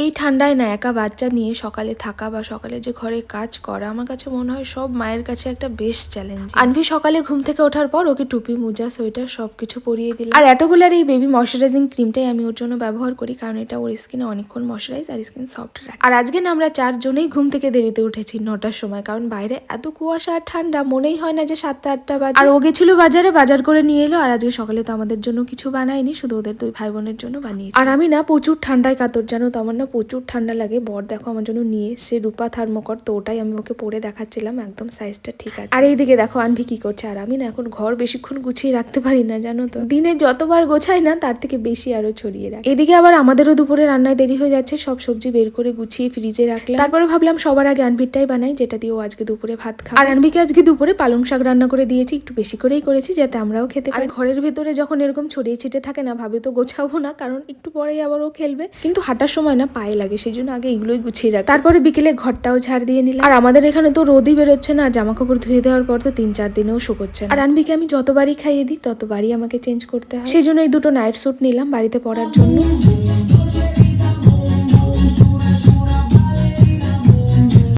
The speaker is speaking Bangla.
এই ঠান্ডায় না একা বাচ্চা নিয়ে সকালে থাকা বা সকালে যে ঘরে কাজ করা, আমার কাছে মনে হয় সব মায়ের কাছে একটা বেশ চ্যালেঞ্জ আনভি সকালে ঘুম থেকে ওঠার পর ওকে টুপি, মোজা, সোয়েটার সব কিছু পরিয়ে দিলাম। আর এতগুলার এই বেবি ময়শ্চারাইজিং ক্রিমটাই আমি ওর জন্য ব্যবহার করি, কারণ এটা ওর স্কিনে অনেকক্ষণ ময়শ্চারাইজ আর স্কিন সফট রাখে। আর আজকে না আমরা চারজনেই ঘুম থেকে দেরিতে উঠেছি নটার সময়, কারণ বাইরে এত কুয়াশা আর ঠান্ডা, মনেই হয় না যে সাতটা, আটটা বাজে। আর ও গেছিল বাজারে, বাজার করে নিয়ে এলো, আর আজকে সকালে তো আমাদের জন্য কিছু বানায়নি, শুধু ওদের দুই ভাই বোনের জন্য বানিয়েছি। আর আমি না প্রচুর ঠান্ডায় কাতর, জানো তো প্রচুর ঠান্ডা লাগে, বর দেখো আমার জন্য নিয়ে সে রূপা থার্মোকর তো ওটাই আমি ওকে পরে দেখাচ্ছিলাম, একদম সাইজটা ঠিক আছে। আর এইদিকে দেখো, আনভি কি করছে, আর আমি না এখন ঘর বেশিক্ষণ গুছিয়ে রাখতে পারি না, জানো তো। দিনে যতবার গোছাই না, তার থেকে বেশি আরও ছড়িয়ে রাখি। এদিকে আবার আমাদেরও দুপুরে রান্নায় দেরি হয়ে যাচ্ছে, সব সবজি বের করে গুছিয়ে ফ্রিজে রাখলাম। তারপরে ভাবলাম সবার আগে আনভিরটাই বানাই, যেটা দিয়ে ও আজকে দুপুরে ভাত খাবে। আর আনভিকে আজকে দুপুরে পালং শাক রান্না করে দিয়েছি, একটু বেশি করেই করেছি, যাতে আমরাও খেতে পারি। ঘরের ভেতরে যখন এরকম ছড়িয়ে ছিটে থাকে না, ভাবে তো গোছাবো না, কারণ একটু পরেই আবার ও খেলবে। কিন্তু হাঁটার সময় না পায়ে লাগে, সেই জন্য আগে এগুলোই গুছিয়ে রাখ। তারপরে বিকেলে ঘরটাও ঝাড় দিয়ে নিলাম। আর আমাদের এখানে তো রোদই বেরোচ্ছে না, আর জামা কাপড় ধুয়ে দেওয়ার পর তো তিন চার দিনেও শুকোচ্ছে। আর আনবিকে আমি যতবারই খাইয়ে দিই, ততবারই আমাকে চেঞ্জ করতে হয়। সেই জন্য এই দুটো নাইট স্যুট নিলাম বাড়িতে পরার জন্য।